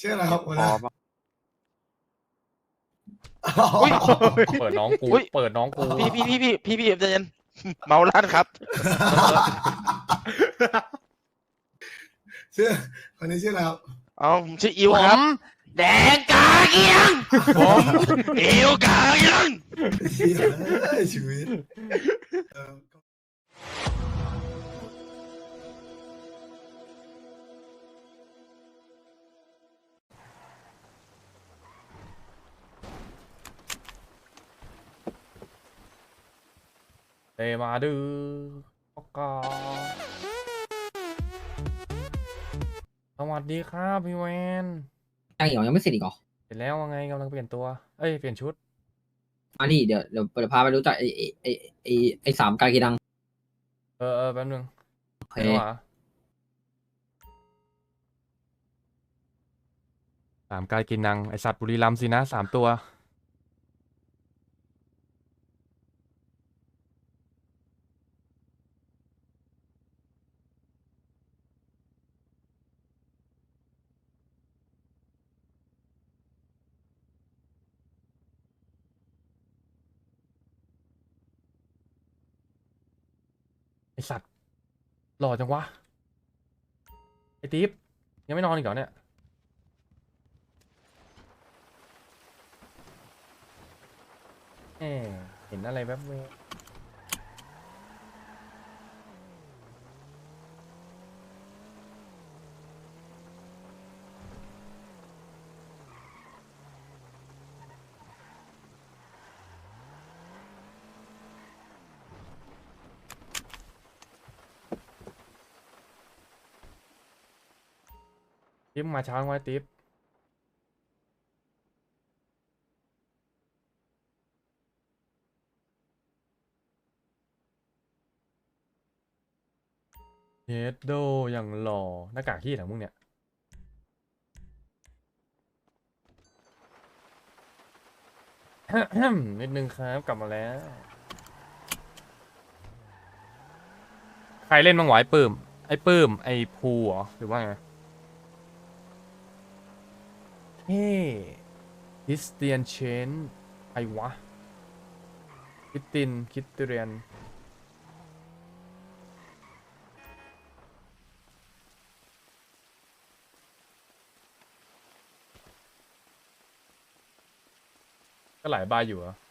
ชื่ออะไรครับหัวหพอน้าปะอุ๊ย เปิดน้องกู อุ๊ย เปิดน้องกูพี่พี่พี่พี่พี่พี่ใจเย็นเมาลั่นครับ ชื่อคนนี้ชื่ออะไรครับเอาผมชื่ออิวครับ แดงกาเกียง ผมอิวกาเกียงเชี่ยเอ้ยชีวิตเออ เตมาดื้อปอกกาสวัสดีครับพี่แวนยังอีกเหรอยังไม่เสร็จอีกเหรอเสร็จแล้วว่าไงกำลังเปลี่ยนตัว เอ้ยเปลี่ยนชุด มาดิเดี๋ยวเดี๋ยวเดี๋ยวพาไปรู้จักไอ้ไอ้ไอ้ไอ้ไอ้สามกากีดังเออเออแป๊บนึงโอเคเดี๋ยวอะสามการกินนังไอสัตว์บุรีรัมย์สินะสามตัว ไอสัตว์หล่อจังวะ ไอติ๊บยังไม่นอนอีกเหรอเนี่ยเอ๊เห็นอะไรแบบนี้ ติ๊บมาเช้าไว้ติ๊บเฮดโดอย่างหล่อหน้ากากที่ไหนมึงเนี่ย นิดนึงครับ กลับมาแล้ว ใครเล่นบ้างวะไอ้ปื้ม ไอ้ปื้ม ไอ้ภูเหรอ หรือว่าไง เฮ้คริสเตียนเชนไอวะคริสตินคริสเตียนก็หลายบาอยู่อะ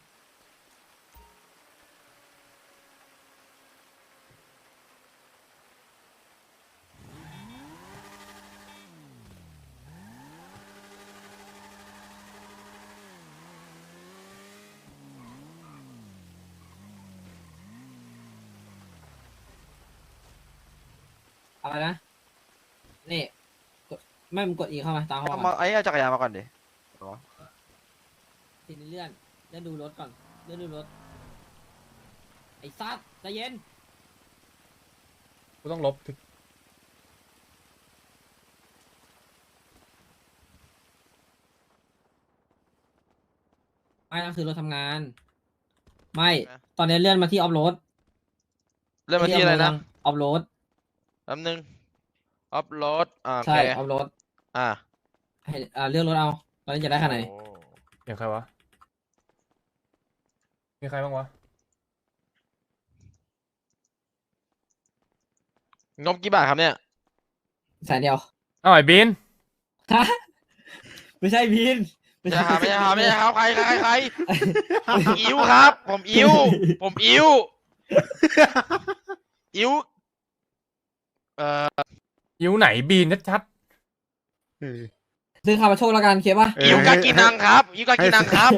ออะไรนะนี่กดไม่มึงกดอีกเข้ามาตามห้องเอาก่มาอนไอ้เอาจักรยานมาก่อนดิทีนี้เลื่อนเลื่อนดูรถก่อนเลื่อนดูรถไอ้ซัดใจเย็นกูต้องลบถึงไม่นั่นคือรถทำงาน ไม่ตอนนี้เลื่อนมาที่ออฟโรดเริ่มมาที่อะไรนะออฟโรด แป๊บนึงอัพโหลดอ่าโอใช่เคออฟโรดอ่าให้อ่าเลือกรถเอาตอนนี้จะได้ขนาดไหนโอ้อย่างใครวะ มีใครบ้างวะ งบกี่บาทครับเนี่ย แสนเดียวอ้าวไอ้บิน ฮะไม่ใช่พีนไม่ใช่ครับไม่ใช่ครับไม่ใช่ครับใครใครใครผมอิวครับ ผมอิวผมอิวอิว เอ่อยิ้วไหนบินชัดเออซื้อคาร์บาโชแล้วกันเคปะเอออิวกากินังครับอิวกากินังครับ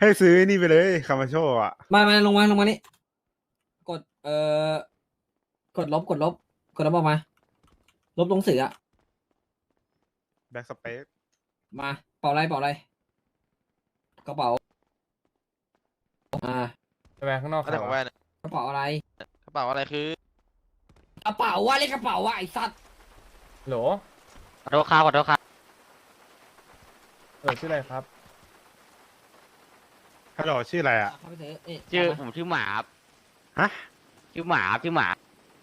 ให้ซื้อนี่ไปเลยคามาโชอะ มามาลงมาลงมานี่กดเอ่อกดลบกดลบ กดลบออกมา ลบลงสื่ออะแบ็กสเปซมาเป่าอะไรเป่าอะไรกระเป๋าอ่าๆใช่ไหมข้างนอกอะไรใครของวะแว่นกระเป๋าอะไรกระเป๋าอะไรคือ กระเป๋าว่าเรียกกระเป๋าว่าไอ้สัตว์โหลขอโทษครับขอโทษครับเออชื่ออะไรครับฮัลโหลชื่ออะไรอะ เข้าไปเถอะนี่ชื่อเข้าผมมาชื่อหมาครับฮะ ชื่อหมาครับชื่อหมา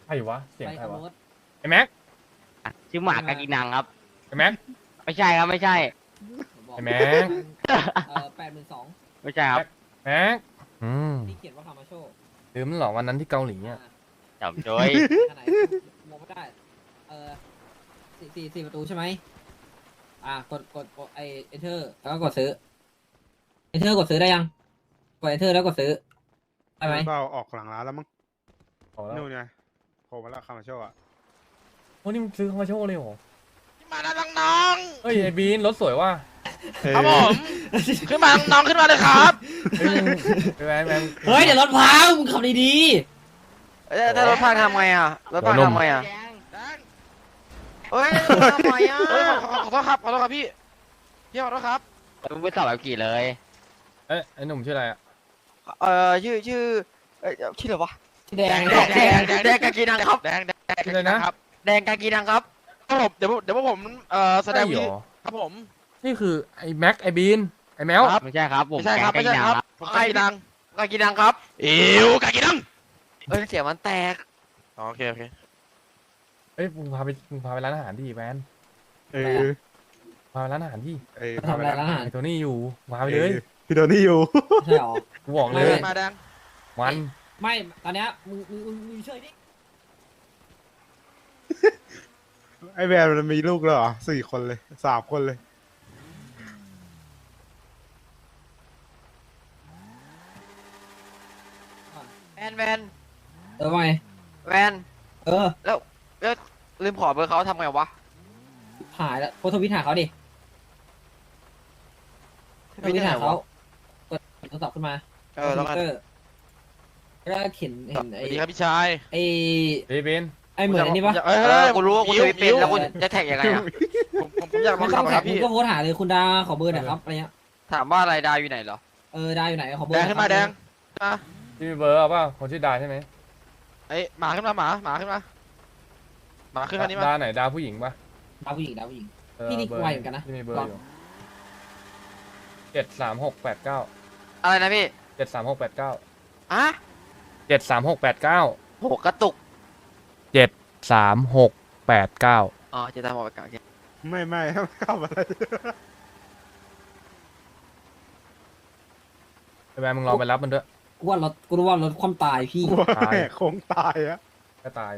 ใครวะเสียงไปใครขับวะรถไอ้แม็กชื่อหมากากินังครับ ไอ้แม็ก ไม่ใช่ครับไม่ใช่ ไอ้แม็ก เออแปดหมื่นสองไม่ใช่ครับ แม็ก อืมที่เขียนว่าคามาโชลืมเหรอวันนั้นที่เกาหลีอะ จำโดยขนาดมองไม่ได้ เออสี่สี่สี่ประตูใช่ไหม อ่ากดกดกดไอเอเธอร์ แล้วก็กดซื้อเอเธอร์กดซื้อได้ยัง กดเอเธอร์แล้วกดซื้อ ได้ไหมเบาออกหลังร้านแล้วมั้งขอแล้วนู่นไงโผล่มาแล้วคามาโชอะโอ้นี่มันซื้อเข้ามาโชว์เลยเหรอมาแล้วน้องเฮ้ยไอ้บีนรถสวยว่ะๆครับผมขึ้นมาน้องๆขึ้นมาเลยครับเฮ้ยไอ้แม็กแม็กเฮ้ย เดี๋ยวรถพังมึงขับดี เอ้ยถ้ารถพังทำไงอะรถพังหัวนมทำไงอะแดงเฮ้ยทำไมอะเฮ้ยขอขอขอโทษครับขอโทษครับพี่พี่ขอโทษครับมึงไปสอบแบบกี่เลย เอ้ยไอ้หนุ่มชื่ออะไรอะเออชื่อชื่อเอ้ยชื่ออะไรวะๆสีแดงแดงแดงแดงแดงกากีนังครับแดงแดงแดงชื่ออะไรนะครับแดงกากีนังครับครับผมเดี๋ยวผมเดี๋ยวพวกผมเอ่อแสดงใช่วิเหรธีอครับผมนี่คือไอ้แม็กไอ้บีนไอ้แมวครับไม่ใช่ครับผมไม่ใช่ครับแกไม่งใช่กากิคนัรับงผมกากินังกากีนังครับเอวกากินัง เอ้ยเสียงมันแตก อ๋อโอเคโอเคเอ้ยมึงพาไปมึงพาไปร้านอาหารดิแมนเออพาไปร้านอาหารดิเออทำอะไรร้านอาหารไอ้ตัวนี้อยู่พาไปเลยออพี่โดนี่อยู่ใช่หรอกูบอกเลยไม่มาแดงมันไม่ตอนเนี้ยมึงมึงมึงมึงช่วยดิไอ้แวนมันมีลูกแล้วเหรอสี่คนเลยสามคนเลยแวนแวน เออว่าไงแวนเออลืมขอเบอร์เขาทำไงวะหายแล้วโพสต์ทวิตหาเขาดิทวิตหาเขากดโทรศัพท์ขึ้นมาเออแล้วกันทวิตเตอร์แล้วก็เห็นเห็นสไอ้วัสดีครับพี่ชายไอ้เฮ้ยบีนไอ้เหมือนไอ้นี่ปะเอ้ยเอเฮ้อยกูรู้ว่ากูทวิตเป็นอิ๋แล้วกูจะแท็กยังไงอะผมผมผมอยากลไม่องต้ขัอบงคแท็รักบมึงพี่ ก็โพสต์หาเลยคุณดาขอเบอร์หน่อยครับอะไรเงี้ยถามว่าอะไรดาวอยู่ไหนเหรอเออดาอยู่ไหนขอเบอร์แดหงน่อยขึ้นมาครับแดงมาที่มีเบอร์เอาเปล่าคนชื่อดาใช่ไหม เอ้ยหมาขึ้นมาหมาหมาขึ้นมาหมาขึ้นมานี่มาดาไหนดาผู้หญิงปะดาผู้หญิงดาผู้หญิง เออพี่นี่บร์ไวเหมือนกันนะที่มีเบอร์ลองอยู่เจ็ดสามหกแปดเก้าอะไรนะพี่เจ็ดสามหกแปดเก้าอะเจ็ดสามหกแปดเก้าโหกระตุกเจ็ดสามหกแปดเก้าอ๋อจะตามบอกไปกลางไม่ไม่เข้ามาอะไรไอ้แบมมึงลองไปรับมันด้วย กูว่ารถกูรู้ว่ารถความตายพี่กลัวตาย แหกโค้งตายอะก็ตาย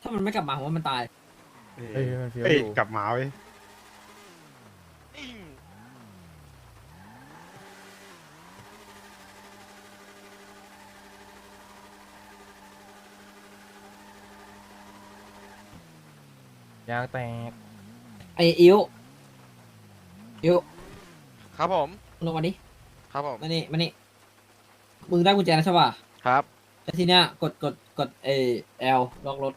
ถ้ามันไม่กลับมาผมว่ามันตายเฮ้ยมันเฟี้ยวเอ้ยอยู่กลับมาเว้ย ยางแตกไอ้อิวอิวครับผม ลงมาดิครับผม มานี่มานี่มึงได้กุญแจแล้วใช่ป่ะครับ แล้วทีเนี้ยกดกดกดเอเอลล็อกรถ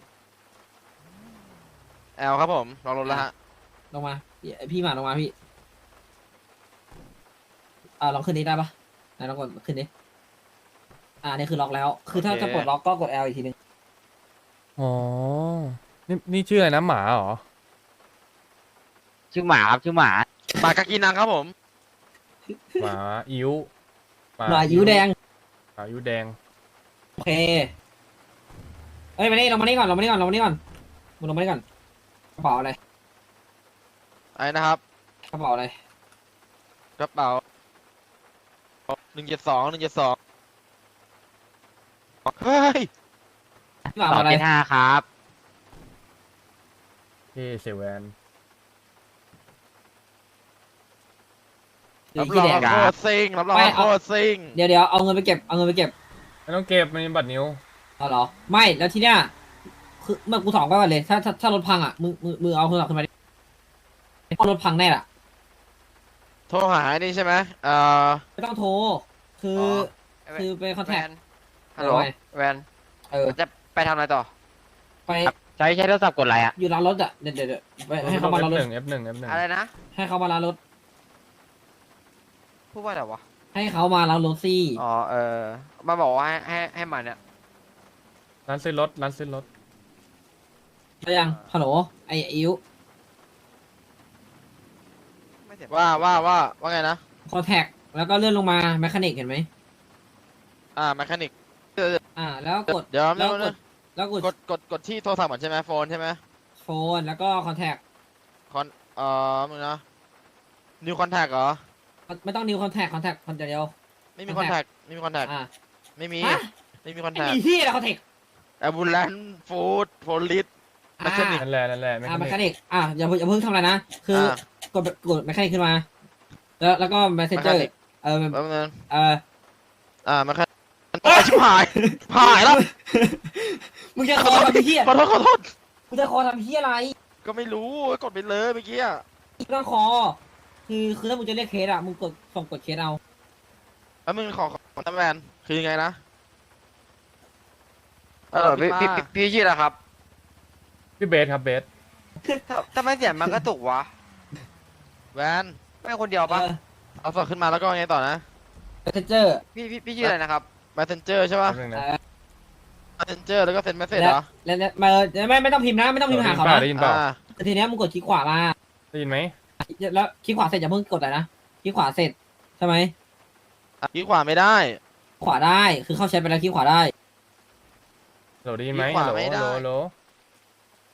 แอลครับผมลองรถแล้วฮะ ลงมาพี่พี่มาลงมาพี่อ่าลองขึ้นนี้ได้ปะไหนลองกดขึ้นนี้อ่านี่คือล็อกแล้ว คือถ้าจะปลดล็อกก็กด L อีกทีนึง อ๋อ นี่นี่ชื่ออะไรนะหมาเหรอ ชื่อหมาครับชื่อหมาหมากากินังครับผม หมาอิ้วหน่อยยิ้วแดง หมาอิ้วแดง โอเค เอ้ยมานี่ลงมานี่ก่อนลงมานี่ก่อนลงมานี่ก่อนมึงลงมานี่ก่อนกระเป๋าอะไรไอ้นะครับกระเป๋าอะไรกระเป๋าหนึ่งเจ็ดสองหนึ่งเจ็ดสองเฮ้ยกระเป๋าสองอะไร เจ็ดห้าครับเท่เซเวนสีรับขี้รองแดงโคตรซิงรับรองไม่โคเอาตรซิงเดี๋ยวเดี๋ยวเอาเงินไปเก็บเอาเงินไปเก็บไม่ต้องเก็บมันมีบัตรนิ้วเอาเหรอ ไม่แล้วทีเนี้ยคือเมื่อกูสองก็กันเลย ถ้าถ้าถ้ารถพังอะมึงมึงมึงเอาโทรศัพท์ขึ้นมาดิเพราะรถพังแน่ล่ะ โทรหาไอ้นี่ใช่ไหมเอ่อไม่ต้องโทร คืออคือไปคอนแวแทคนฮัลโหลเอาไว้แวนเออจะไปทำอะไรต่อ ไป ใช้ใช้โทรศัพท์กดอะไรอะอยู่ร้านรถอะ เดี๋ยวเดี๋ยวเดี๋ยวไปให้เขามาร้านรถ F1 F1 F1 อะไรนะ ให้เขามาร้านรถ พูดว่าอะไรวะ ให้เขามาร้านรถซี่ อ๋อ เออ มาบอกว่าให้ให้ให้มันเนี่ยร้านซื้อรถร้านซื้อรถได้ยังฮัลโหลไออิวไม่เสร็จว่าว่าว่าว่าไงนะ คอนแทคแล้วก็เลื่อนลงมาแมคานิกเห็นไหมอ่าแมคานิก อ่า แล้วกดเดี๋ยวแล้วไม่กรู้ด แล้วกดกดกดกดที่โทรศัพท์ก่อนใช่ไหมโฟนใช่ไหมโฟนแล้วก็คอนแทคคอนเอ่อมึงนะนิวคอนแทคเหรอ ไม่ต้องนิวคอนแทคคอนแทคคนเดียวไม่มีคอนแทคไม่มีคอนแทคอ่าไม่มี ฮะไม่มีคอนแทไม่คมีที่อะไรคอนแทคแอบูเลนฟูดโพลิส อ่า Mechanic นั่นแหละนั่นแหละไม่อ่าแมคาคานินิกอ่าอย่าเพิ่งอย่าเพิ่งทำอะไรนะ คือออ่ากดกดแมคานิกขึ้นมา แล้วแล้วก็ messenger Mechanic เออแป๊บนึงเออ อ่าแมคานิกโอ้ยชิบหาย หายแล้ว มึงจะคอทำเฮียขอโทษขอโทษมึงจะคอทำเฮียอะไรก็ไม่รู้กดไปเลยเมื่อกี้อะไม่ต้องคอ คือคือถ้ามึงจะเรียกเคสอะมึงกดส่งกดเคสเอาแล้วมึงขอขอตำแหวนคือยังไงนะเออพี่พี่มาพี่พี่ชื่ออะไรครับพี่เบสครับเบสทำทำไมเสียงมันกระตุกวะแวนไม่คนเดียวปะเออเอาสอดขึ้นมาแล้วก็ไงต่อนะ messenger พี่พี่พี่ชื่ออะไรนะครับ messenger ใช่ป่ะแป๊บนึงเอ นะอ messenger แล้วก็เซ็น message แล้วเหรอแล้วแล้วมาไม่ไม่ต้องพิมพ์นะไม่ต้องพิมพ์หาเขาได้นะยินเปล่าอ่าแต่ทีเนี้ยมึงกดคลิกขวามา ได้ยินไหมแล้วคลิกขวาเสร็จอย่าเพิ่งกดอะไรนะคลิกขวาเสร็จใช่ไหมคลิกขวาไม่ได้ ขวาได้คือเข้าใช้ไปแล้วคลิกขวาได้โหลได้ยินไหมมีขวาโหลไม่ได้โหลโหล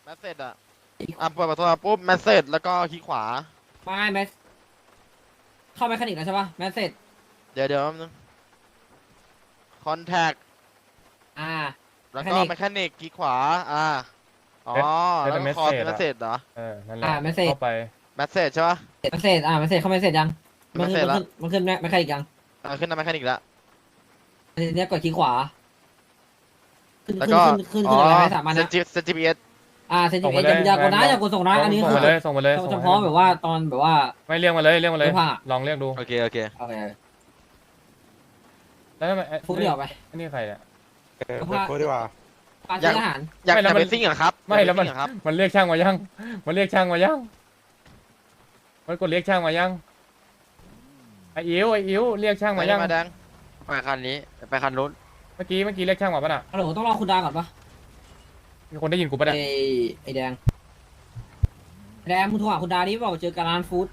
message อะอะเปิดประตูมาปุ๊บ message แล้วก็คลิกขวา ไม่แมสเข้าแมคานิกแล้วใช่ปะแมสเสร็จเดี๋ยวเดี๋ยวแป๊บนึง contact อ่า แล้วก็ Mechanic mechanic คลิกขวา อ่า อ๋อแล้วก็ call message เหรอเออนั่นแหละอ่า message เข้าไป message ใช่ป่ะแมสเสร็จอ่าแมสเสร็จเข้าแมสเสร็จยังมันขึ้น Message มันขึ้นมันขึ้นแมคานิกยังอ่าขึ้นมา mechanic แล้ว ทีเนี้ยกดคลิกขวา ขึ้นแล้วขึ้นก็ขึ้นขึ้นขึ้นอะไรไม่สามารถเซนะนจิเซนจิพีเอสอ่าเซนจิเออย่ากดนะอย่ากดส่งนะอันนี้ส่งคือมาเลยส่งมาเลยเฉส่งพาะมาแบบว่าตอนแบบว่า ไม่เรียกมาเลยเรียกมาเลย ไม่ผ่า ลองเรียกดูโอเค โอเคโอเคแล้วทำไมไอ้ฟุตเดียวไปอันนี้ใครเนี่ย เออเปิดโค้ดดีกว่า ปลาซื้ออาหารอยากไม่อแล้ยาวกมัน เป็นซิ่งเหรอครับไม่แล้วมัน อยากเป็นซิ่งเหรอครับมันเรียกช่างมายัง มันเรียกช่างมายัง มันกดเรียกช่างมายังไออิ๋วไออิ๋วเรียกช่างมายังมาแดงไปคันนี้ไปคันนู้นเมื่อกี้เมื่อกี้เรียกช่างมาป่ะน่ะฮัลโหลต้องรอคุณดาก่อนปะมีคนได้ยินกูป่ะไอเนี่ยไอแดงไอ้แดงมึงโทรหาคุณดาดิบอกเจอการร้านฟู้ด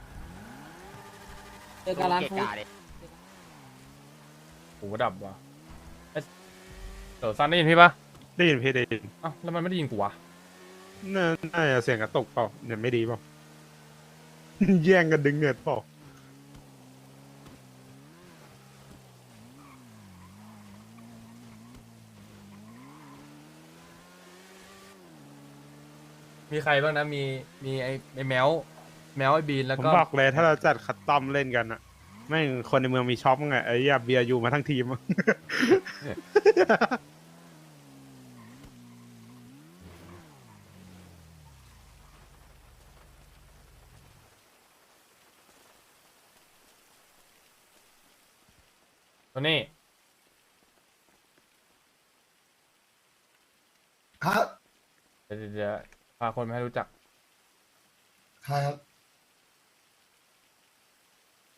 เจอการร้านฟู้ดหูดับว่ะเอ๊ะ เดี๋ยวซันได้ยินพี่ป่ะได้ยินพี่ได้ยินเอ้าแล้วมันไม่ได้ยินกูวะน่าน่าจะเสียงกระตุกเปล่าเนี่ยไม่ดีเปล่า แย่งกันดึงเงินเปล่ามีใครบ้างนะมีมีไอไอแมวแมวไอบีนแล้วผมก็บอกเลยถ้าเราจัดคัดตอมเล่นกันอะ แม่งคนในเมืองมีช็อปไงไอ้เหี้ยเบียร์อยู่มาทั้งทีมอะตัวนี้ครับเดี๋ยวเดี๋ยวเดี๋ยวพาคนมาให้รู้จัก ครับ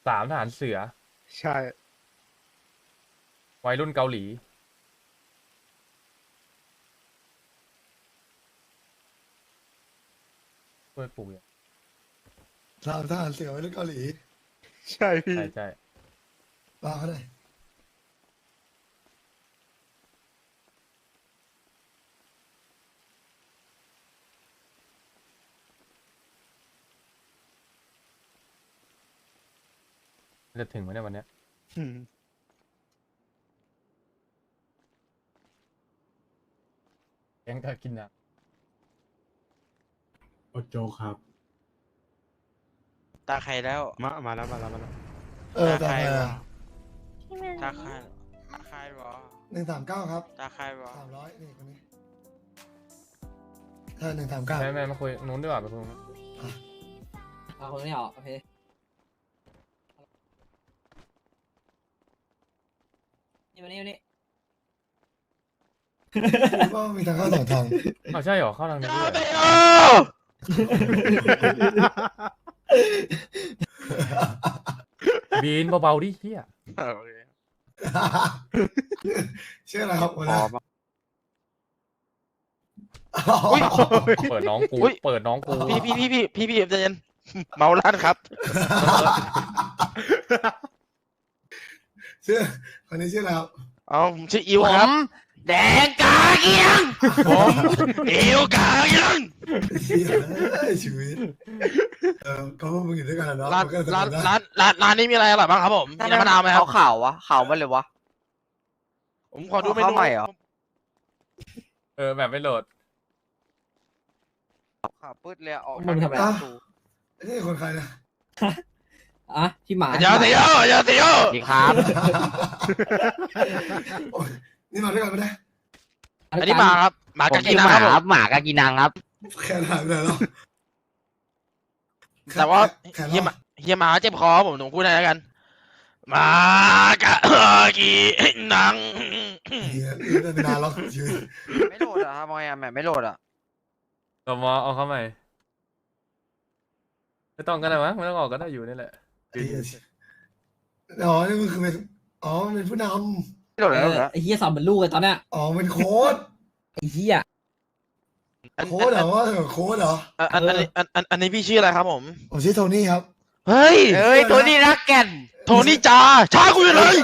สามทหารเสือ ใช่ วัยรุ่นเกาหลีช่วยปลูกอย่างสามทหารเสือไว้เรื่องเกาหลี ใช่พี่ใช่ใช่มาเขาหน่อย จะถึงไหมเนี่ยวันเนี้ยอืมแกงก็กินน้โอโจครับ ตาใครแล้ว มา มาแล้ว มาแล้ว มาแล้ว เออตาตาใครใครวะอะตาใครตาใครวะหนึ่งสามเก้าครับตาใครวะสามร้อยนี่คนนี้ใช่หนึ่งสามำเก้า แม่แม่มาคุยนู้นดีกว่าไปคุยนู้นเอาคนนี้ออกโอเค นี่มานี่มานี่ว่ามีทางเข้าสองทางอ้าวใช่เหรอเข้าทางนี้ด้วยเหรอบีนเบาๆดิเฮียโอเคชื่ออะไรครับหัวหพน้าอปะอุ้ยเปิดน้องกูอุ๊ย เปิดน้องกูพี่พี่พี่พี่พี่พี่ใจเย็นเมาล้านครับ ชื่อคนนี้ชื่ออะไรครับเอาผมชื่ออิวผครับมแดงกาเกียง ผมอิวกายังเชี่ยเอ้ยชีวิตเออก็พวกมึงอยู่ด้วยกันอะเนาะร้านมันก็สร้านนุกะร้านร้านร้านนี้มีอะไรอร่อยบ้างครับผมมีน้ำมะนาวไหมครับ ขาวๆวะขาวมันเลยวะ ผมขอดูเมข้าวนูใหม่เหรอ เออแบบไม่โหลด ขาวปืดเลยอะออกมึงทำอะไรทางประตูนี่คนใครนะ อะพี่หมาอย่าเสียอย่าเสียสวัสดีครับโอ้ยนี่มาด้วยกันไม่ได้อันนี้หมาครับหมาผมกากิชื่อนาหมาครับคผรับมหมากากีนังครับแค่ถามเลยเหรอแต่ว่าแค่เฮียหเล่ามาเฮียหมาเจ็บคอผมผมพูดอะไรแล้วกันหมากากินังเฮียนี่เป็นนานแล้วชีวิตไม่โหลดอะทำไมอะแหมไม่โหลดอะต่อมอเอาเข้าใหม่ไม่ต้องก็ได้มั้งไม่ต้องออกก็ได้อยู่นี่แหละเหี้ย อ๋อนี่มันคือเป็นอ๋อมันเป็นผู้นไม่โหลดเอแล้วอเหรอไอ้เฮียสอนเหมือนลูกเลยตอนเนี้ยำอ๋อเป็นโค้ดไอ้เฮียอันโค้ดเหรอว่าโค้ดเหรออันอันอันอันอันอันนี้พี่ชื่ออะไรครับผม ผมชื่อโทนี่ครับเฮ้ย เอ้ยตัวนี้รักแก่นโทนี่จ้าช้ากูอยู่เลย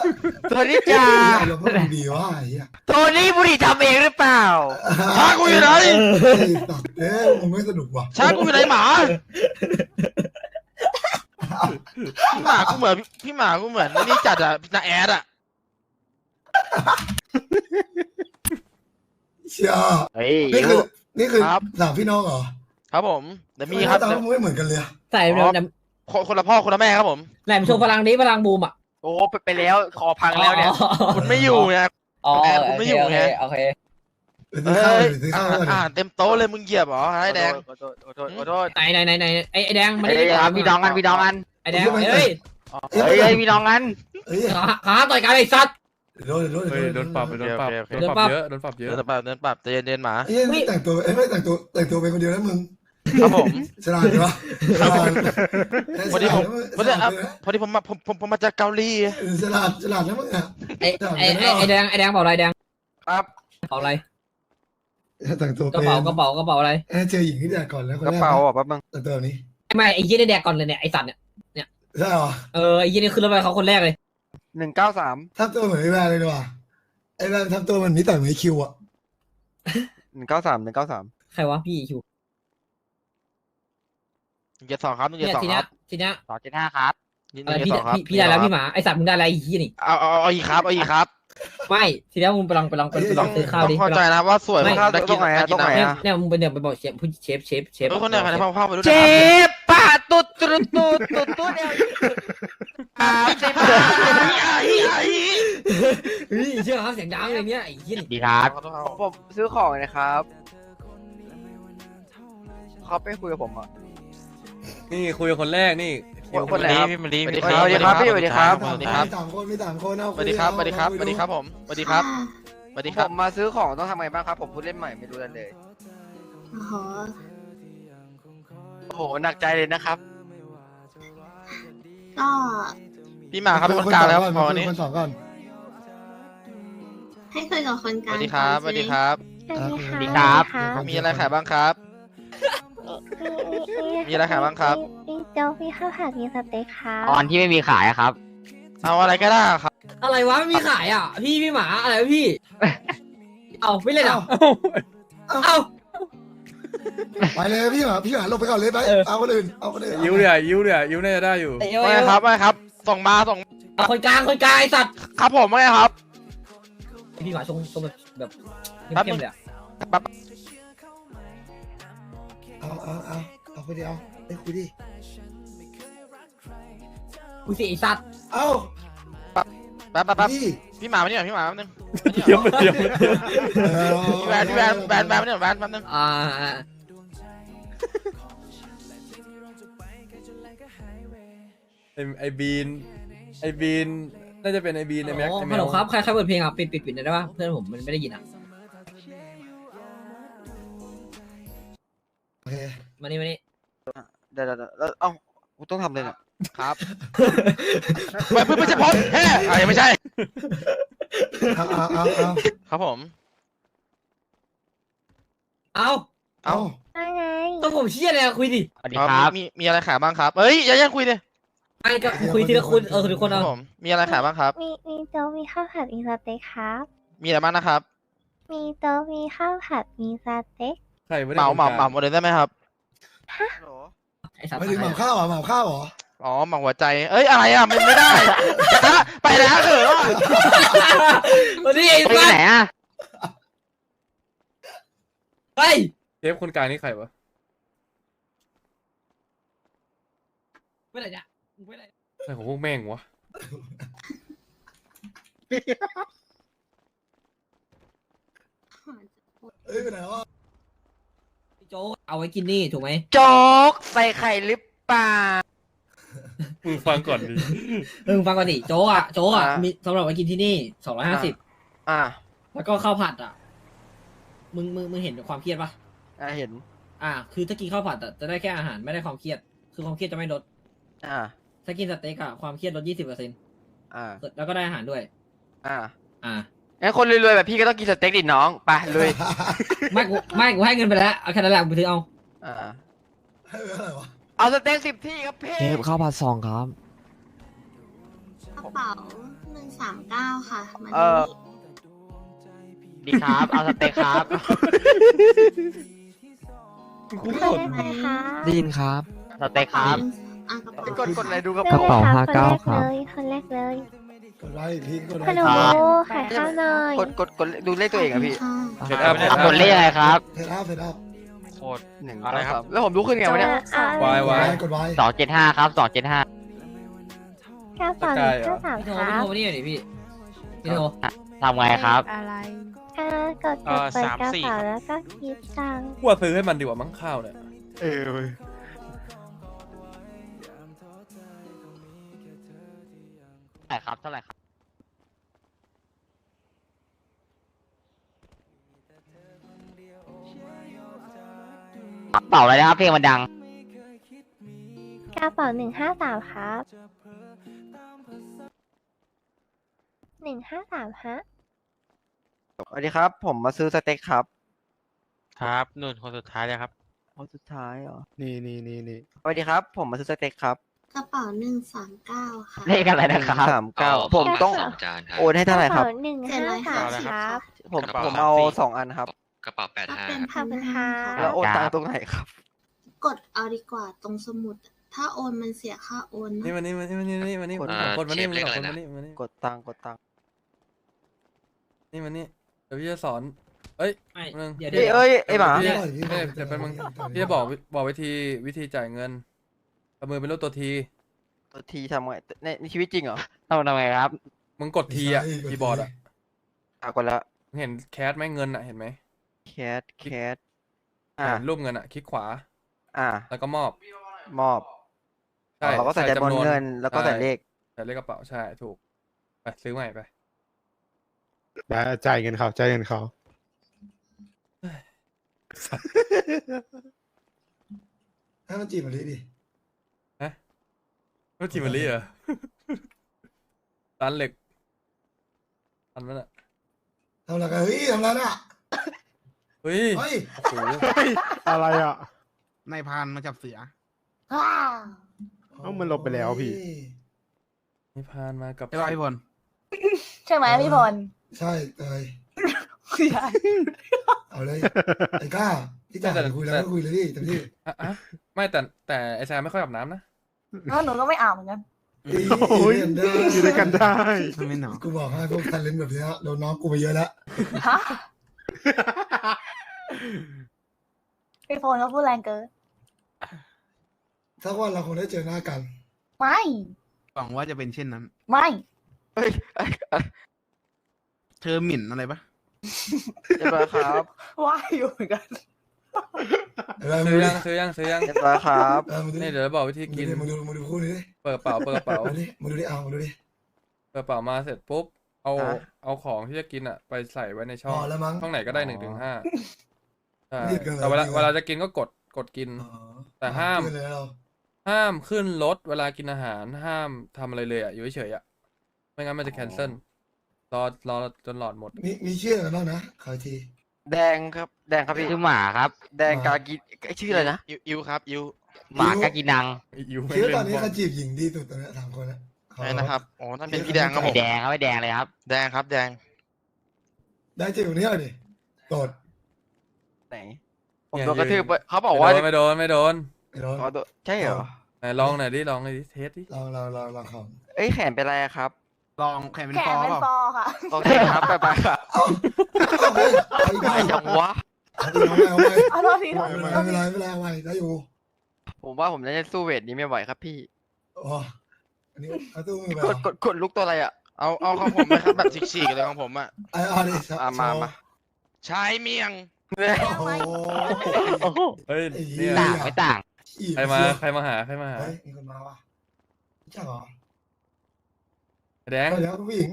ตัวนี้จ้าเฮียเราพูดดีว่าเฮียตัวนี้บุรีทำเองหรือเปล่า ช้ากูอยู่ไหนเฮ้ยตัดเอ้ยมึงไม่สนุกว่ะช้ากูอยู่ไหนหมา พี่หมากูเหมือนพี่หมากูเหมือนนี่จัดอะนาแอดอะเชียเฮ้ย นี่คือ นี่คือครับ สามพี่น้องเหรอครับผมเดี๋ยวมีครับตาเดี๋ยวไม่เหมือนกันเลยอะใส่อ๋แบอบคนคนละพ่อคนละแม่ครับผม ไหนมาโชว์พลังนี้พลังบูมอะโอ้ไปไปแล้วคอพังแล้วเนี่ย คุณไม่อยู่ไง อ๋อแอบกูไม่อยู่โอเคไงโอเค ไปซื้อเอ้ข้าวยไปซื้อข้าวอ่านเต็มโต๊ะเลยมึงเหยียบเหรอไอ้แดงขอโทษขอโทษขอโทษไหนไหนไหนไหนไอ้ไอ้แดงมาเฮ้ดิยครับพี่น้องกันพี่น้องกันไอ้แดงเฮ้ยเฮ้ยเฮ้ยพี่น้องกันเฮ้ยขาขาต่อยกันไอ้สัตว์โดนโดนโดนปรับโดนปรับโดนปรับเยอะโดนปรับเยเดิอะนปรับเดินปรับใจเย็นๆหมาเฮ้ยไม่แต่งตัวเอ้ยไม่แต่งตัวแต่งตัวเป็นคนเดียวแล้วมึงครับผมฉลาดใช่ปะฉลาดวันนี้ผมฉวันนี้ลาอะดนะพอดีผมมาผมผมมาจากเกาหลีเออฉลาดฉลาดนะมึงอะไอ้ไอ้ไอ้ไอแดงไอ้แดงเป๋าอะไรแดงครับเป๋าอะไร แต่งตัวกเป็ระนเป๋ากระเป๋ากระเป๋าอะไร เอ้ยเจอหญิงที่แดกก่อนแล้วคนกระแรกเป๋าอะแป๊บนึงแต่งตัวแบบนี้ไม่ไอ้ยี่ได้แดกก่อนเลยเนี่ยไอ้สัตว์เนี่ยใช่เหรอเออไอ้ยี่นี่ขึ้นรถไปเขาคนแรกเลยหนึ่งเก้าสามทำตัวเหมือนไอ้แม่เลยดีกว่าไอ้แม่ทำตัวเหมันนิสัยเหมือนไอ้คิวอะหนึ่งเก้าสามหนึ่งเก้าสามใครวะพี่คิวหนึ่งเจ็ดสองครับหนึ่งเนี่เจ็ดยสองทีคเนี้รัยบทีเนี้ยสองเจ็ดห้าครับหนึ่งอะไรเจ็ดพี่สองครับพี่พี่ได้แล้วพี่หมาไอ้สัตว์มึงได้อะไรไอ้ยี่นี่เอาเอาเอาอีกครับเอาอีกครับ ไม่ทีเนี้ยมึงไปลองไปลองไปลองซื้อข้าวต้อดิงเข้าใจนะว่าสวยไม่ผมได้กินได้กินเนี่ยนะเนี่ยมึงไปเนี่ยไปบอกเชฟผู้เชฟเชฟเชฟเออคนไหนคนไหนพ่อพ่อไปดูเจ็นะครับบปะตุ๊ดตุ๊ดตุ๊ดตุ๊ดตุ๊ดเดียวอ่าเจ็บปะเฮ้ยเชื่อเขาเสียงดังเลยเนี่ยไอ้ยี่สนี่วัสดีครับผมซื้อของนะครับเขาไปคุยกับผมอะนี่คุยกับคนแรกนี่ คนไหนครับพี่มารีสวัสดีครับสวัสดีครับพี่สวัสดีครับสวัสดีครับมีสามคนมีสามคนเอาสวัสดีครับสวัสดีครับสวัสดีครับผมสวัสดีครับสวัสดีคผรับมมาซื้อของต้องทำไงบ้างครับผมพูดเล่นใหม่ไม่รู้อะไรเลยโอ้โหโอ้โหหนักใจเลยนะครับก็พี่หมาครับเป็นคนกลางแล้วคนพอสองก่อนวันนี้คนสองก่อนให้คุยกับคนสกลางวัสดีครับสก่อนวัสดีใช่ไหมครับสวัสดีครัค่ะบมีอะไรขายบ้างครับ มีอะไรขายบ้างครับ มีโจ๊กมีข้าวผัดมีสเต็กค่ะออนที่ไม่มีขายอะครับ เอาอะไรก็ได้ครับ อะไรวะไม่มีขายอะ พี่พี่หมาอะไรวะพี่ เอาไม่เล่นเหรอเอาไปเลยพี่หมาพี่หมาลงไปก่อนเลยไปเออเอาคนอื่นเอาคนอื่นยิ้วเนี่ยยิ้วเนี่ยยิ้วน่าจะได้อยู่เอ้ยไม่ครับไม่ครับ ส่งมาส่ง เอาคนกลางคนกลางไอ้สัตว์ครับผมไม่ครับ พี่หมาชงชงแบบแบบแป๊บนึเข้มงๆเลยอะปั๊บ เอาเอาเอาเอาคนเดียวไปคุยดิกูสิไอ้สัตว์เอาแป๊บแป๊บแป๊บพี่พี่หมามานี่หน่อยพี่หมาแป๊บนึงเยี่ยมเยี่ยมพี่แวนพี่แวนแวนแวนมานี่หน่อยแวนแป๊บนึงอ่าไอไอบีนไอบีนน่าจะเป็นไอบีนไอแม็กโอ้ไอแมฮัลโหลวครับ ใครใครเปิดเพลงอะ ปิดปิดปิดหน่อยได้ปะเพื่อนผมมันไม่ได้ยินอะ โอเคมานี่มานี่เดี๋ยวเดี๋ยวเดี๋ยวแล้วเอ้ากูต้องทำเลยเนี่ยครับไม่ไม่ไม่ใช่พอดแฮ่อะยังไม่ใช่ เอาเอาเอาเอาครับผม เอาเอาว่าไงต้องผมเชี่ยเลยอะคุยดิสวัสดีเอาครับมีมีอะไรขายบ้างครับเอ้ยอย่าแย่งคุยเลยไม่ก็คุยทีละคนเออทีละคนครัเอาบผม มีอะไรขายบ้างครับ มีมีโต๊ะมีข้าวผัดมีสเต็กครับ มีอะไรบ้างนะครับ มีโต๊ะมีข้าวผัดมีสเต็ก ใครไม่เหได้มาเหมาตรงเหกลมางหมดเลยได้ไหมครับไอ้สัตว์ไม่ถึงหม่ำข้าวเหรอหม่ำข้าวเหรออ๋อเหมาหัวใจ เอ้ยอะไรอะมันไม่ได้ไปแล้วเออวันนี้ไอ้ไปสัตไหนว์อะเฮ้ยเชฟคนกลางนี่ใครวะไม่ไหนเนี่ยมึงไม่ไหนใครของพวกแม่งวะเอ้ยไปไหนวะ โจ๊กเอาไว้กินนี่ถูกไหมโจ๊กใส่ไข่หรือเปล่า มึงฟังก่อนดิเออฟังก่อนดิโจ๊กอะโจ๊กอะอะ มีสำหรับไว้กินที่นี่สองร้อยห้าสิบอ่าแล้วก็ข้าวผัดอะมึงมึงมึงเห็นความเครียดปะอ่าเห็น อ่า คือถ้ากินข้าวผัดอะจะได้แค่อาหารไม่ได้ความเครียด คือความเครียดจะไม่ลดอ่าถ้ากินสเต็กอะความเครียดลดยี่สิบเปอร์เซ็นต์อ่าแล้วก็ได้อาหารด้วย อ่าอ่า งั้นคนรวยๆแบบพี่ก็ต้องกินสเต็กดิน้องไปเลย ไม่กูไม่กูให้เงินไปแล้วเอาแค่นั้นแหละกูไปซื้อเอาอ่าให้ไปเท่าไหร่วะเอาสเต็กสิบที่ครับพี่เทปข้าวผัดสองครับ กระเป๋าหนึ่งสามเก้าค่ะมันเออดีครับ เอาสเต็กครับกูได้กดไหมคะได้ยินครับ สเต็กครับ อะกระเป๋ากดกดอะไรดูกระได้เป๋าเลยกระเป๋าห้าคนเก้าแรกครับเลยคนแรกเลยก ดไลค์อีกทีกดไลขค์นมครับโอ้ขายข้าวหน่อยกดกดกดดูเลขตัวเองอะพี่เสร็จอัพเสร็จเอาอัผพลเลขอะไรครับเสร็จแล้วเสร็จแล้วโคตรหนึ่งอะไรครับ แล้วผมรู้ขึ้นไงวะเนี่ยอะวายวายกดไว้สองเจ็ดห้าครับสองเจ็ดห้ากระเป๋าหนึ่งห้าสามพี่โทคพี่รับโทมานี่หน่อยดิพี่พี่โททำไงครับอ่ากดกดเปิดกระเป๋าแล้วก็คิดตังค์กูว่าซื้อให้มันดีกว่ามั้งข้าวเนี่ยเออเว้ยเท่าไหร่ครับเท่าไหร่ครับ เป่าอะไรนะครับเพลงมันดัง กระเป๋าหนึ่งห้าสามครับหนึ่งห้าสามฮะ สวัสดีครับ ผมมาซื้อสเต็กครับครับนุ่นคนสุดท้ายเลยครับ คนสุดท้ายเหรอนี่นี่นี่นี่สวัสดีครับ ผมมาซื้อสเต็กครับกระเป๋าหนึ่งสามเก้าค่ะเลขอะไรนะครับ สามเก้าผมต้องโอนให้เท่าไหร่ครับ กะเป๋าหนึ่งห้าสามครับ ผมกระเป๋าผมเอาสามสี่ สองอันครับ กระเป๋าแปดห้าขอบคุณค่ะแล้วโอนตังค์ตรงไหนครับ กดเอาดีกว่าตรงสมุด ถ้าโอนมันเสียค่าโอนนี่นะมันนี่มันนี่มันนี่มันนี่มันนี่กดสองคนมันนี่เชฟมันเลขสองอะไรคนนะมันนี่มันนี่กดตังค์กดตังค์นี่มันนี่เดี๋ยวพี่จะสอนเอ้ย ไม่หนึ่งเดี๋ยวเอ้เดี๋ยยวเอ้ยไอ้หมาพี่ก่อนเอ้ยเดี๋ยวแป๊บนึงพี่จะบอกวิบอกวิธีวิธีจ่ายเงินเอามือเป็นรูปตัวที ตัวทีทำไงในในชีวิตจริงเหรอต้องทำไงครับ มึงกดทีอะคีย์บอร์ดอะอะกดแล้ว มึงเห็นแคสไหมเงินอะเห็นไหม แคสแคสอ่าเห็นรูปเงินอะคลิกขวา อ่า แล้วก็มอบมอบใช่เราก็ใส่จำนวนเงิน แล้วก็ใส่เลข ใส่เลขกระเป๋าใช่ถูกไปซื้อใหม่ไป ได้จ่ายเงินเขาจ่ายเงินเขาให้มันจีบมาดิดิไม่จิมเบอรี่เหรอ ร้านเหล็กร้านนั้นอะทำอะไรกันเฮ้ยทำอะไรน่ะ เฮ้ยเฮ้ยโอ้โหอะไรอะ นายพรานมาจับเสือ เอ้ามันลบไปแล้วพี่นี่พานมากับใช่ป่ะพี่พลใช่ไหมพี่พลใช่เตยเอาเลยไอ้ก้าที่จ่ายคุยแล้วก็คุยเลยดิเต็มที่อะอะไม่แต่แต่ไอแซมไม่ค่อยอาบน้ำนะแล้วหนูก็ไม่อาบเหมือนกันโอ้ยอยู่ด้วยกันได้ไม่หนาวกูบอกให้พวกทันเลนแบบเนี้ยโดนน้องกูไปเยอะแล้วฮะ พี่พลก็พูดแรงเกินสักวันเราคงได้เจอหน้ากัน ไม่ หวังว่าจะเป็นเช่นนั้น ไม่ เฮ้ยไอ้ไอ้เธอหมิ่นอะไรปะเรียบร้อยครับว่าอยู่เหมือนกันอะไรมึซื้งอดูยัดิงซื้อยังซื้อยังเรียบร้อยครับเออมึงดูดินี่เดี๋ยวบอกวิธีกินมึงดูดิมึงดูคู่นี้ดิเปิดกระเป๋าเปิดกระเป๋ามึงดูดิมึงดูดิเอามึงดูดิเปิดกระเป๋ามาเสร็จปุ๊บเอาอะเอาของที่จะกินอะ ไปใส่ไว้ในช่พองอแล้วมั้งช่องไหนก็ได้หนึ่งถึงห้า ใช่รีบเกินเหรอแต่เวลาจริงเหรอ เวลาจะกินก็กดกดกิน อ๋อแต่ห้ามเพื่อนเลยเราห้ามขึ้นรถเวลากินอาหารห้ามทำอะไรเลยอะอยู่เฉยๆอะไม่งั้นมันจะแคนเซิลรอรอจนหลอดหมด มีมีชื่ออะไรบ้างนะขออีกที แดงครับ แดงครับพี่ชื่อหมาครับ แดงกากิไอ้ชื่ออะไรนะอิวอิวครับอิวหมากากินังไอ้อิวคิดว่าตอนไม่นี้เล่นบใครอลจีบหญิงดีสุดตอนเนี้ยสามคนนะขอใช่นะครับอ๋อนั่นเป็นพี่แดงครับผไอ้มแดงเอาไอ้แดงเลยครับ แดงครับแดง ได้จีบคนนี้เหรอดิโดด ไหนผมโดนกระทืบไปเขาบอกว่าไม่โดนไม่โดนไอ้โดดอ๋อโดนใช่เหรอไหนลองหน่อยดิลองหน่อยดิเทสดิลองลองลองลองของเอ้ยแขนเป็นไรอะครับ ลองแข่งเป็นแขฟนอเป็นเปล่าฟอค่ะ โอเคครับไปไปครับเอาไปเอาอีกไอ้จังวะเอาไปเอาไปเอาโทษทีเอาไปไม่เป็นไรไม่เป็นไรไม่เป็นไรเอาไปได้อยู่ผมว่าผมน่าจะสู้เวทนี้ไม่ไหวครับพี่อ๋ออันนี้เอาตู้มือไปกดกดกดลุกตัวอะไรอะเอาเอาของผมไหมครับแบบฉีกๆเลยของผมอะไอ้เอาดิอะมามาชายเมียง โอ้โหเฮ้ยไอ้เหี้เนี่ยต่างไม่ต่างขี่ใครมาเสือใครมาหาใครมาหาเฮ้ยมีคนมาว่ะรู้จักเหรอไอ้แดงเดี๋ยวผู้หญิง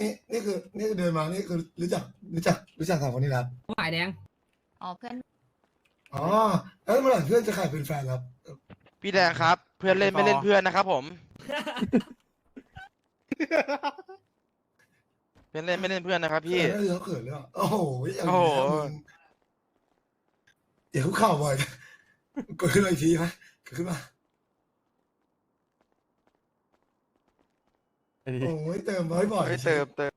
นี่นี่คือนี่คือเดินมานี่คือรู้จักรู้จักรู้จักสาวคนนี้แล้วหมายแดง อ๋อเพื่อนอ๋อแล้วเมื่อไหร่เพื่อนจะขายเป็นแฟนครับพี่แดงครับ เพื่อนเล่นไม่เล่นเพื่อนนะครับผม เพื่อนเล่นไม่เล่นเพื่อนนะครับพี่เออเขาเขินเลยว่ะโอ้โหอย่างโอ้นี้โหนะมึง เดี๋ยวคุกเข่าบ่อยนะกดขึ้นมาอีกทีไหมกดขึ้นมา ไอ้นี่โอ้ยเติมบ่อยบ่อยไม่เติมเติม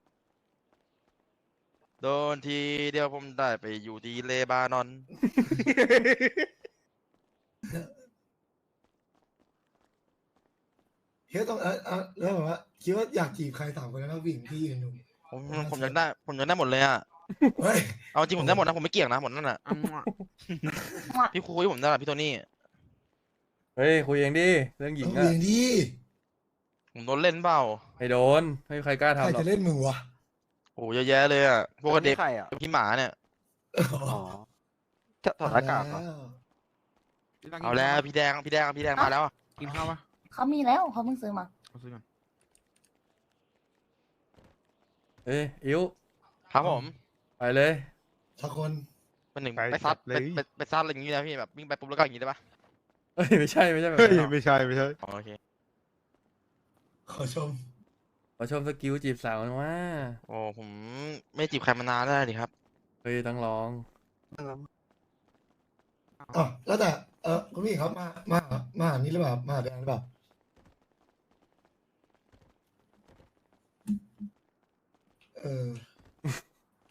โดนทีเดียวผมได้ไปอยู่ที่เลบานอน เฮ้ยต้องเออเออแล้วแบบว่าคิดว่าอยากจีบใครสามคนแล้วผู้หญิงที่ยืนดูผมผมอยากได้ ผมอยากได้หมดเลยอะ เฮ้ยเอาจริงผมได้หมดนะผมไม่เกี่ยงนะหมดนั่นน่ะอะมั่วพี่คุยผมได้หรอพี่โทนี่เฮ้ยคุยเองดิเรื่องหญิงต้องอะเรียนดีผมโดนเล่นเปล่าไม่โดนไม่มีใครกล้าใครทำหรอกจะเล่นมึงวะโอ้เยอะแยะเลยอะพวกเด็กใครอะพี่หมาเนี่ยอ๋อถถอดหน้ากากเหรอเอาแล้วพี่แดงพี่แดงพี่แดงมาแล้วอะกินข้าวปะเขามีแล้วเขาเพิ่งซื้อมา เอาซื้อก่อนเอ้ยอิวครับผม ไปเลย สักคนเป็นหนึ่งไปไปซัดจับเลไปยไปไปซัดอะไรอย่างงี้นะพี่แบบวิ่งไปปุ๊บแล้วก็อย่างงี้ได้ปะเฮ้ยไม่ใช่ไม่ใช่แบบเฮ้ยนั้นหรอกไม่ใช่ไม่ใช่อ๋อโอเคขอชม ขอชมสกิลจีบสาวหนะว่าโอ้ผมไม่จีบใครมานานแล้วดิครับเฮ้ยต้องลอง อ๋อแล้วแต่เออคุณผู้หญิงครับมามามาหานี่หรือเปล่ามาหาแดงหรือเปล่าเออ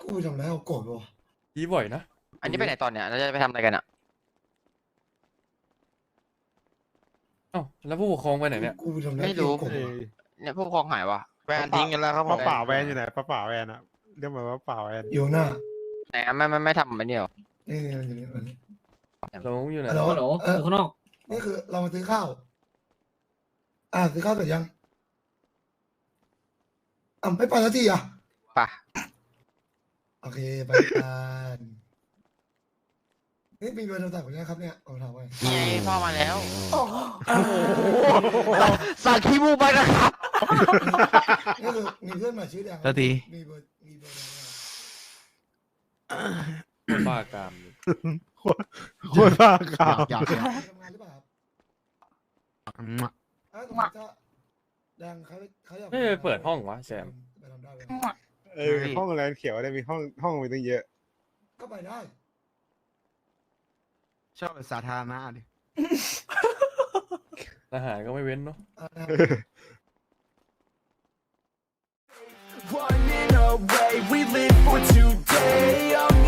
กูไปทำแล้วโกรธวะยี่บ่อยนะ อันนี้ไปไหนตอนเนี้ยเราจะไปทำอะไรกันอะเอ้าแล้วผู้ปกครองไปไหนเนี่ย กูไปทำแล้วไม่รู้ โกรธเอ้วะยเนี่ยผู้ปกครองหายวะแฟนทิ้งกันแล้วครับผป้ามป่าแวนอยู่ไหนป้าป่าแวนอะเรียกมาว่าป่าแวนอยู่หน้าไหนอะไม่ไม่ไม่ทำมันเนี่ยหรอนี่นี่นี่นี่นี่เราอยู่ไหน ฮัลโหลฮัลโหลเอออยู่ข้างนอกนี่คือเรามาซื้อข้าว อ่าซื้อข้าวเสร็จยังอ่าไม่ไปแล้วทีอะ ป่ะ โอเคไปกันนี่มีเบอร์โทรศัพท์คนนี้ครับเนี่ยผมถามไว้นี่ไงพ่อมาแล้วโอ้สั่งขี้มูกไปนะครับนี่คือมีเพื่อนมาชื่อแดงตัวที มีเบอร์มีเบอร์แดงไหมคนบ้ากามเลยโคตรบ้าข่าวหยอกหยอกหยอกทำงานหรือเปล่าครับมั่วอ้าวสมมติถ้าแดงเขาเขาอยากไม่ไปเปิดห้องวะแซมไปทำได้เลย เออห้องแลนเขียวได้มีห้องห้องมีตั้งเยอะ ก็ไปได้ ชอบสาธารณะดิอาหารก็ไม่เว้นเนาะอ่า Running away, we live for today. Young